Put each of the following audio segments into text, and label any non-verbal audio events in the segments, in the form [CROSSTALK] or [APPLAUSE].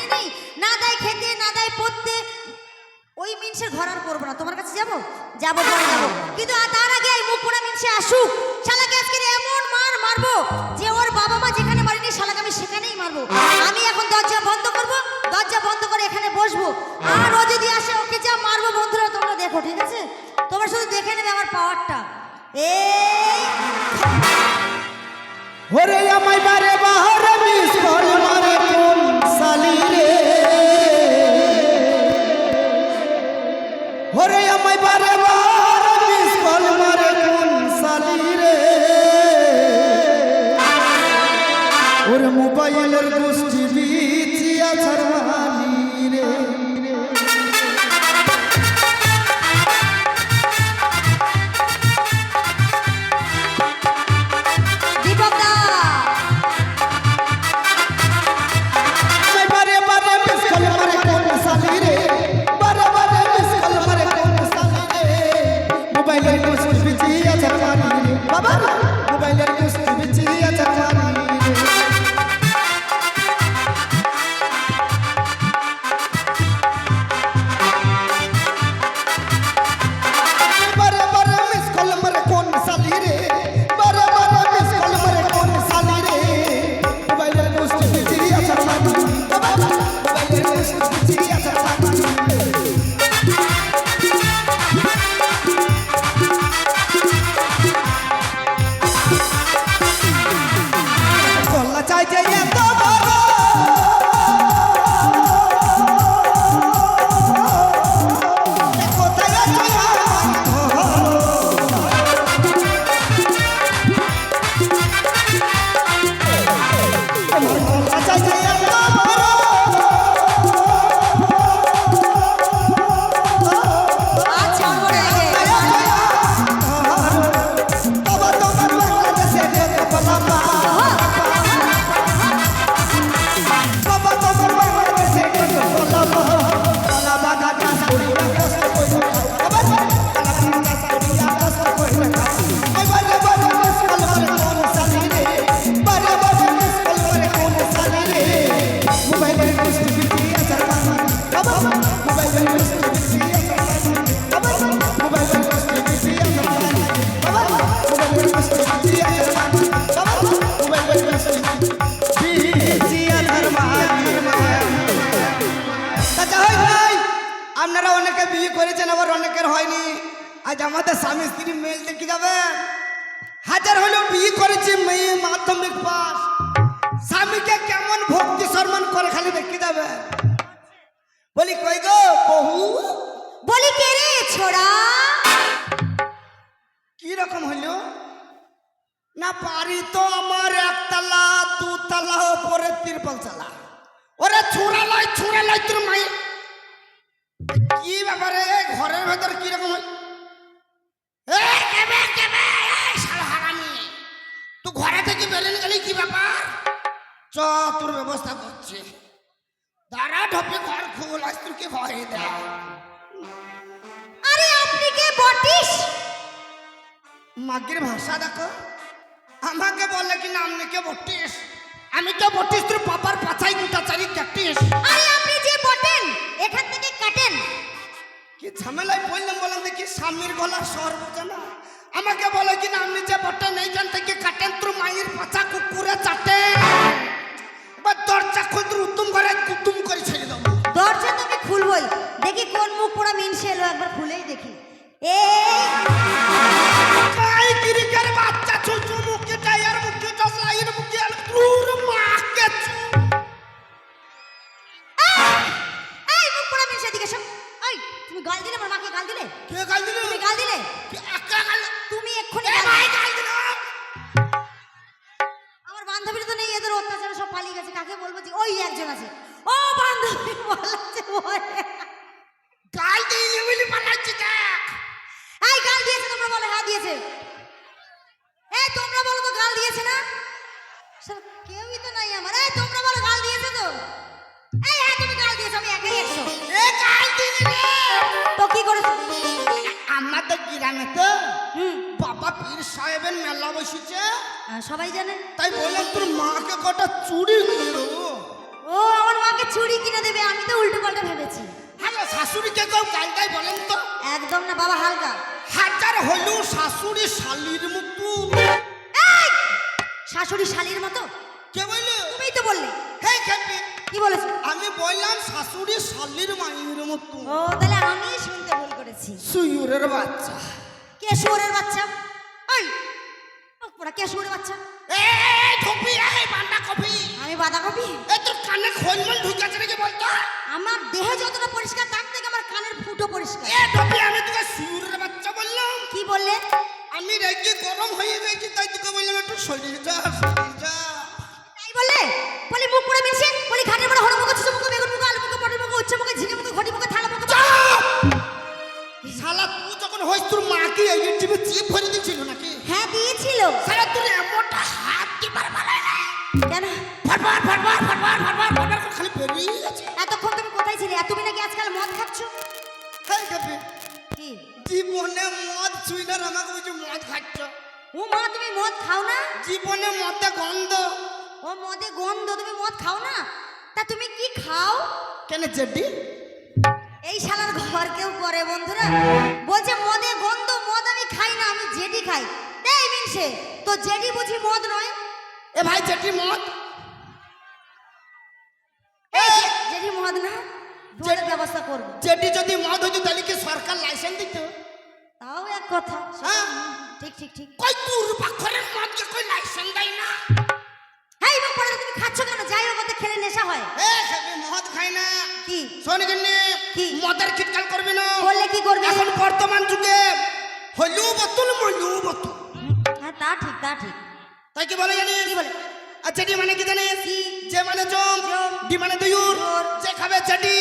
এখানে নেই? না দেয় খেতে, না দেয় পড়তে। ওই মিনসের ঘর আর করব না। তোমার কাছে যাব? যাব যাব। কিন্তু তার আগে এই মুখ পোড়া মিনসে আসুক। শালাকে আজকে এমন মার মারবো যে ওর বাবা মা যেখানে মারেনি শালাকে আমি সেখানেই মারবো। আমি এখন দরজা বন্ধ করব, দরজা বন্ধ করে এখানে বসবো। আর ও যদি আসে, ওকে যা মারবো বন্ধুরা, তোমরা দেখো, ঠিক আছে? তোমরা শুধু দেখে নেবে আমার পাওয়ারটা। এই ওরে আমায় বারে বাহারে ঘর? আমাদের স্বামী স্ত্রী মেল দেখে যাবে। হাজার হলেও বিয়ে করেছে মেয়ে মাধ্যমিক পাস স্বামীকে কেমন ভক্তি সম্মান করে খালি দেখে যাবে। বলি, কই গো, বহু মাগের ভাষা দেখো। আমাকে বলে কি নাম নেকে বটিস আমি তো বটিস তোর বাবার পাছাই দুটা চারি কাটিস আরে আপনি যে বটেন এখান থেকে কাটেন। কি ঝামেলায় পড়লাম বললাম দেখি স্বামীর গলার স্বর বোঝে না। আমাকে বলে কি নাম নিচে বটেন এইখান থেকে কাটেন তোর মায়ের পাছা কুকুরে চাটে। এবার দরজা খুল তোর উত্তম ঘরে কুতুম করে ছেড়ে দেবো। দরজা তোকে খুলবই। দেখি কোন মুখ পোড়া মিনসে এলো একবার খুলেই দেখি। এই কিরিকের কেউই তো নাই আমার। এই তোমরা বলো গাল দিয়েছে তো? এই হ্যাঁ তুমি গাল দিয়েছ আমি একাই একশো এ গাল দিলি রে তো কি করেছ? আমাদের গ্রামে তো হুম। বাবা পীর সাহেবের মেলা বসেছে। সবাই জানে? তাই বললাম তোর মাকে কটা চুরি দিল ও ও আমার মাকে চুড়ি কিনে দেবে আমি তো উল্টো পাল্টা ভেবেছি। হ্যালো শাশুড়িকে কেউ গাইডাই বলেন তো। একদম না বাবা হালকা। হাজার হইলেও শাশুড়ি শালির মতো! শাশুড়ি শালির মতো? কে বলল? তুমিই তো বললে। হে খেপি। কি বলেছ? আমি বললাম শাশুড়ি শালির মায়ের মতো। ও তাহলে আমি শুনতে ভুল করেছি। সুয়ুরের বাচ্চা। কে শুয়োরের বাচ্চা? ওই ওরা কে শুয়োরের বাচ্চা? এই ঠপি এই বান্ডা কপি আমি বাঁধাকপি? এই তোর কানে খোলমল ঢুকেছে নাকি বলতো? আমার দেহে যতটা পরিষ্কার তার থেকে আমার কানের ফুটো পরিষ্কার। এ ঠপি আমি তোকে সুয়ুরের বাচ্চা বললাম। কি বললে? আমি রেগে গরম হয়ে গেছি তাই তোকে বললাম একটু শরীর যা শরীর যা। তাই বললে বলি মুখ পুরো মিশে বলি ঘাটের বড় হড় মুখ চুচু মুখ বেগুন মুখ আলু মুখ পটল মুখ উচ্চ মুখ ঝিঙে মুখ ঘটি মুখ থালা মুখ! শালা তুই যখন হইস তোর মা কি এই টিভি চিপ ভরে দিয়েছিল নাকি? হ্যাঁ দিয়েছিল। শালা তোর এমনটা হাত কি বার বাড়ায় না কেন? ফটফট ফটফট ফটফট ফটফট ফটফট খালি বেরিয়ে গেছে। এতক্ষণ তুমি কোথায় ছিলে? তুমি নাকি আজকাল মদ খাচ্ছ? জীবনে মদ ছুইনার আমাকে বলছে মদ খাচ্ছ? ও মা তুমি মদ খাও না? জীবনে মদে গন্ধ। ও মদে গন্ধ তুমি মদ খাও না? তা তুমি কি খাও? কেন জেডি এই শালার ঘর কেউ করে বন্ধুরা। বলছে মদে গন্ধ মদ আমি খাই না আমি জেডি খাই। এই মিনসে তো জেডি বুঝি মদ নয়? এ ভাই জেডি মদ? ঠিক ঠিক। কই তোর পাখরের মদকে কই লাইসেন্স দেয় না? হ্যাঁ এবং পরে তুমি খাচ্ছ কেন? যাই ওতে খেলে নেশা হয়। এ খেপি মদ খাই না। কি? শোন কিনে কি? মদের খিটকাল করবি না। করলে কি করবে? এখন বর্তমান যুগে হইলেও বোতল মইলেও বোতল। হ্যাঁ তা ঠিক তা ঠিক। তাই কি বলে জানিস? কি বলে? আচ্ছা ডি মানে কি জানিস? যে মানে জম। ডি মানে দইউর। যে খাবে চেটি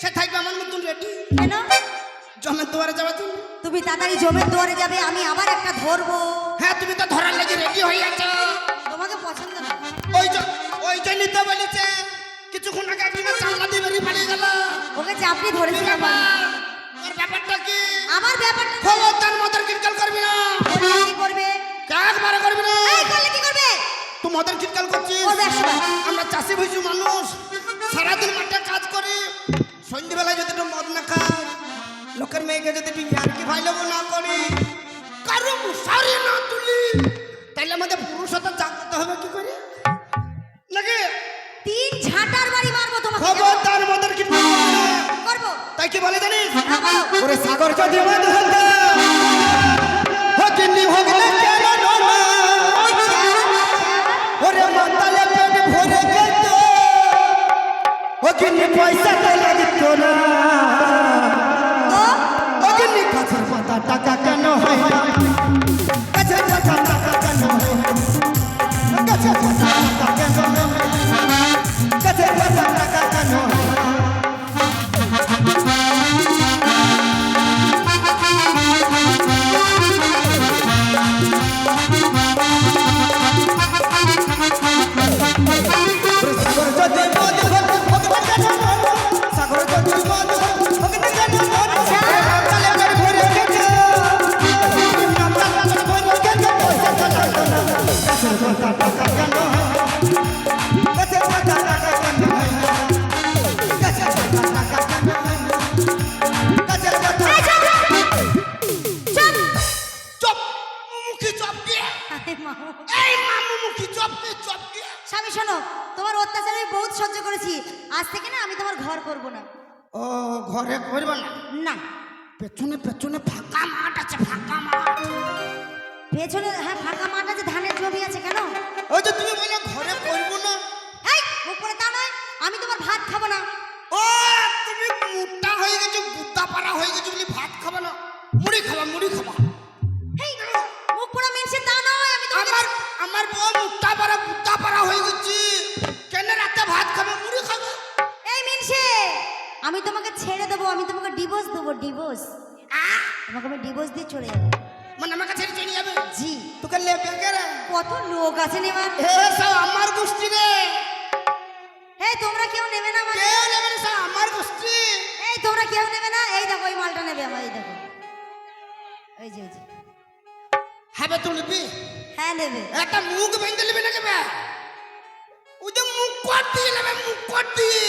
সে থাকবে আমার মতন রেডি। কেন? জমের দুয়ারে যাবে তুমি? তুমি তাড়াতাড়ি জমের দুয়ারে যাবে আমি আবার একটা ধরবো। হ্যাঁ তুমি তো ধরার লাগি রেডি হয়ে আছো। তোমাকে পছন্দ না। ওই যে ওই যে নিতে বলেছে। কিছুক্ষণ আগে একদিনে চাল্লা দিয়ে বেরিয়ে পালিয়ে গেল। ওকে চাপড়ি ব্যাপার? ওর ব্যাপারটা কি? আমার ব্যাপারটা খবরদার মদের কিটকাল করবি না। কি করবে? একবারে করবি না? এই করলে কি করবে? তুই মদের কিটকাল করছিস। আমরা চাষি ভুষি মানুষ। সারাদিন মাঠে কাজ করি। সন্ধ্যেবেলায় যদি একটু মদ না খাই লোকের মেয়েকে যদি একটু ইয়ার্কি ভাই লোক না করি? কারও মুশারি না তুলি। তাইলে আমাদের পুরুষতা জাগ্রত হবে কি করে? নাকি? তিন ঝাঁটার বাড়ি মারবো তোমাকে। খবরদার মদের কিটকাল করবি। তাই কি বলে জানিস? হ্যাঁ। ওরে সাগর যদি মদ হতো হকিনি হোক না কেন না। ওরে মাতালে পেট ভরে যেত ওগিনি পয়সা তো লাগিত না। টাকা কেন হয় পেছনে পেছনে ফাঁকা মাঠ আছে ফাঁকা মাঠ। পেছনে হ্যাঁ ফাঁকা মাঠ আছে ধানের জমি আছে কেন? ওই যে তুমি বলে ঘরে করব না। এই করে তা নয় আমি তোমার ভাত খাব না। ও তুমি মোটা হয়ে গেছো গুদ্দা পাড়া হয়ে গেছো বলে ভাত খাবা না। মুড়ি খাবা মুড়ি খাবা। এই মুখ পুরো মিনসে তা নয় আমি তোমাকে আমার আমার বউ মুটা পাড়া গুদ্দা পাড়া হয়ে গেছি। আমি তোমাকে ছেড়ে দেবো আমি তোমাকে ডিভোর্স দেবো ডিভোর্স! তোমাকে আমি ডিভোর্স দিয়ে চলে যাব। মানে আমার কাছে চলে যাবে? জি। তোকে লেবে কত লোক আছে নেবার হে সব আমার গোষ্ঠী রে। এই তোমরা কেউ নেবে না মানে কেউ নেবে না, সব আমার গোষ্ঠী। এই তোমরা কেউ নেবে না। এই দেখো এই মালটা নেবে আমার এই দেখো। এই যে এই যে। হবে তুলবি। হ্যাঁ নেবে। একটা মুখ বেঁধে নেবে নাকি বে? দিয়ে নেবে মুখ কর দিয়ে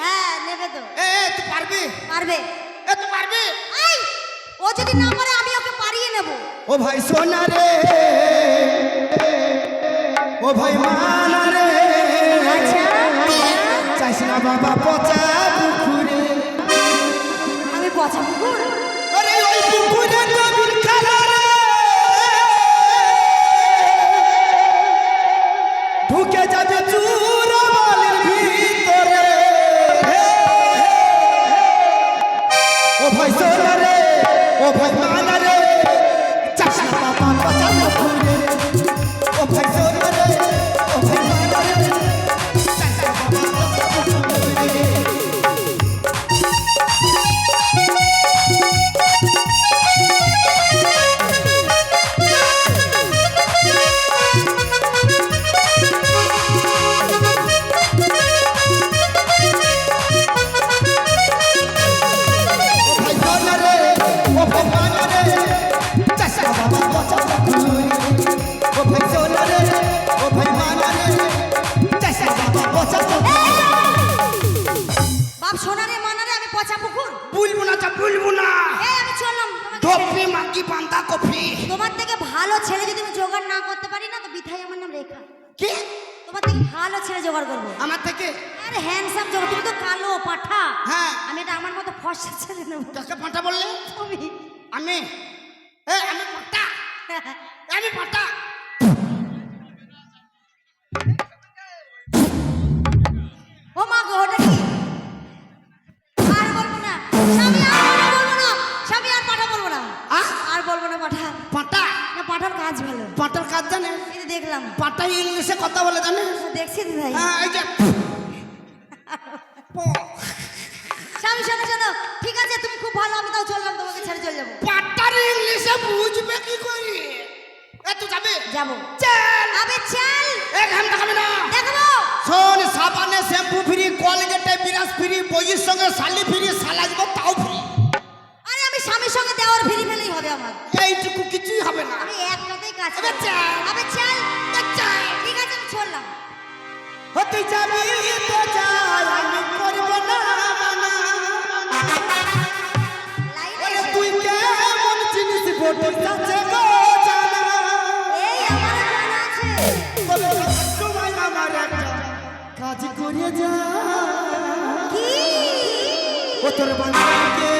হ্যাঁ নেবে তো। এ তুই পারবি? পারবে। এ তুই পারবি? আই! ও যদি না পারে আমি ওকে পারিয়ে নেব। ও ভাই সোনা রে। ও ভাই মানা রে। আচ্ছা। চাইস না বাবা পচা পুকুরে। আমি পচা পুকুর? ও বলব না। আমি চললাম। মাগি বান্দা কফি। তোমার থেকে ভালো ছেলে যদি আমি জোগাড় না করতে পারি না তো বিথাই আমার নাম রেখা। কি? তোমার থেকে ভালো ছেলে জোগাড় করব। আমার থেকে? আরে হ্যান্ডসাম জোগাড়। তুমি তো কালো পাঠা। হ্যাঁ। আমি এটা আমার মতো ফর্সা ছেলে নেব। কাকে পাটা বললে? তুমি। আমি? এ আমি পাটা আমি পাটা ও মা গো ওটা কি? কাজ ভালো। পাটার কাজ জানে? দেখলাম। পাটা ইংলিশে কথা বলে জানে? দেখছি ভাই হ্যাঁ এই যে। [LAUGHS] স্বামী শোনো শোনো। ঠিক আছে তুমি খুব ভালো আমি তাও চললাম তোমাকে ছেড়ে চলে যাব। পাটার ইংলিশে বুঝবে কি করি? এ তুই যাবে? যাব। চল। আবে চল। এ ঘাম দেখাবে না। দেখব। শোন সাবানে শ্যাম্পু ফ্রি কলগেটে বিরাজ ফ্রি বইয়ের সঙ্গে শালি ফ্রি শালা দিব তাও ফ্রি। আরে আমি স্বামীর সঙ্গে দেওয়ার ফিরি ফেলেই হবে আমার। এইটুকু কিছুই হবে না। আমি একটাতেই কাজ আবে চল। আবে চল। চল। ঠিক আছে আমি চললাম হতে যাবি তো যাই আমি করব না মানা। ওরে তুই কেমন বটির কাছে গো জানা। এই আমার জানা আছে। তবে সময় আমার একটা কাজ করে যা। কি? ও তোর বান্ধবীকে।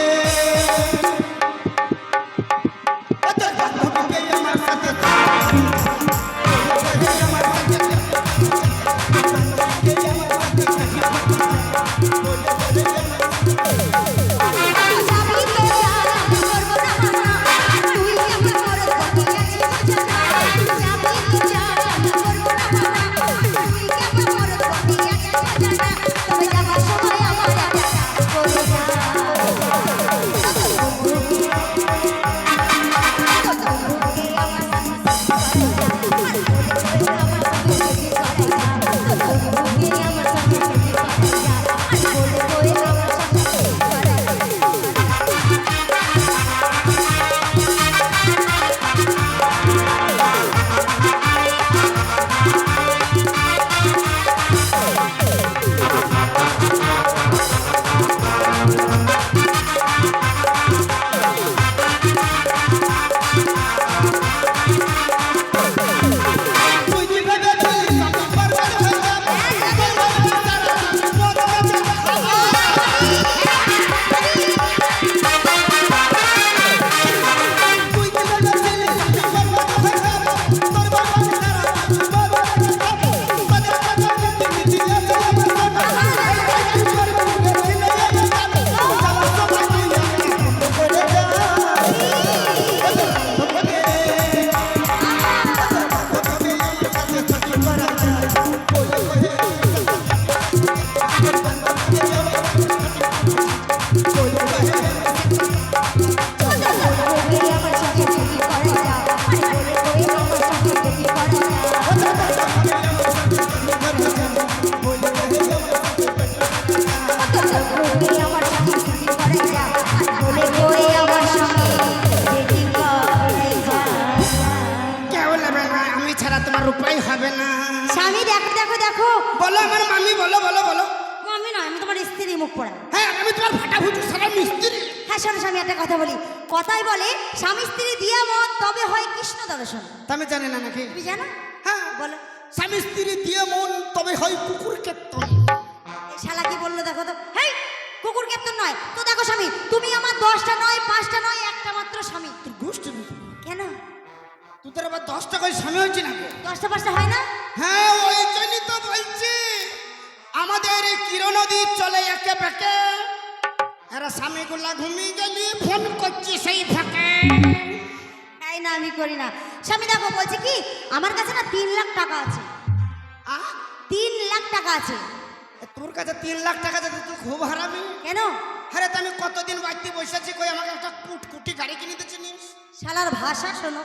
হ্যাঁ শোনো স্বামী একটা কথা বলি। কথাই বলে স্বামী স্ত্রী দিয়া মন তবে হয় কৃষ্ণ দর্শন। তা আমি জানি না নাকি? তুমি জানো? হ্যাঁ বলো। স্বামী স্ত্রী দিয়ে মন তবে হয় কুকুর কেতন। এই শালা কি বলল দেখো তো? হেই কুকুর কেপ্তন নয়। তো দেখো স্বামী তুমি আমার দশটা নয় পাঁচটা নয় একটা মাত্র স্বামী। তোর গোষ্ঠী কেন? তোদের আবার দশটা করে স্বামী হয়েছে নাকি দশটা পাঁচটা হয় না? হ্যাঁ ওই জন্যই তো বলছি। আমাদের এই কিরণ নদী চলে একে বেঁকে এরা স্বামীগুলা ঘুমিয়ে গেলি ফোন করছি সেই ফাঁকে। তাই না আমি করি না। স্বামী দেখো বলছি কি আমার কাছে না তিন লাখ টাকা আছে। আ? তিন লাখ টাকা আছে। তোর কাছে তিন লাখ টাকা যাতে তুই খুব হারামি কেন? আরে তো আমি কতদিন বাড়িতে বসে আছি কই আমাকে একটা কুটকুটি গাড়ি কিনে দিচ্ছি নিস শালার ভাষা শোনো।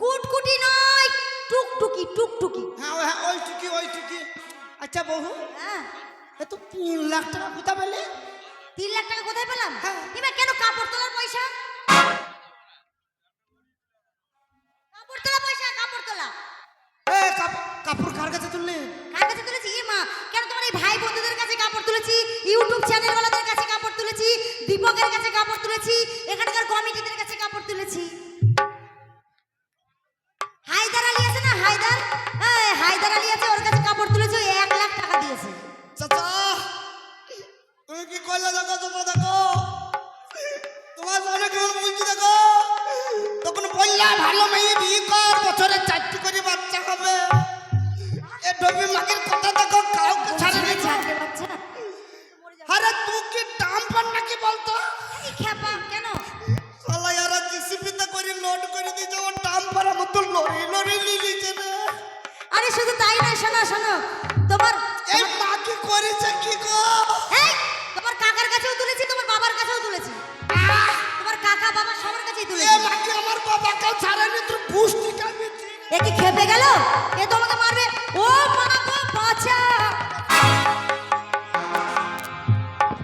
কুটকুটি নয় টুকটুকি টুকটুকি। হ্যাঁ হ্যাঁ ওই টুকি ওই টুকি আচ্ছা বহু হ্যাঁ। তো তিন লাখ টাকা কোথা পেলে? তিন লাখ টাকা কোথায় পেলাম? হ্যাঁ। এবার কেন কাপড় তোলার পয়সা? কাপড় তোলা পয়সা কাপড় তোলা। কাপড় কার কাছে তুললে? কার কাছে তুলেছি? এ মা কেন তোমার এই ভাই বন্ধুদের কাছে কাপড় তুলেছি? ইউটিউব চ্যানেলওয়ালাদের কাছে কাপড় তুলেছি? দীপকের কাছে কাপড় তুলেছি? এখানকার কমিটিদের কাছে কাপড় তুলেছি?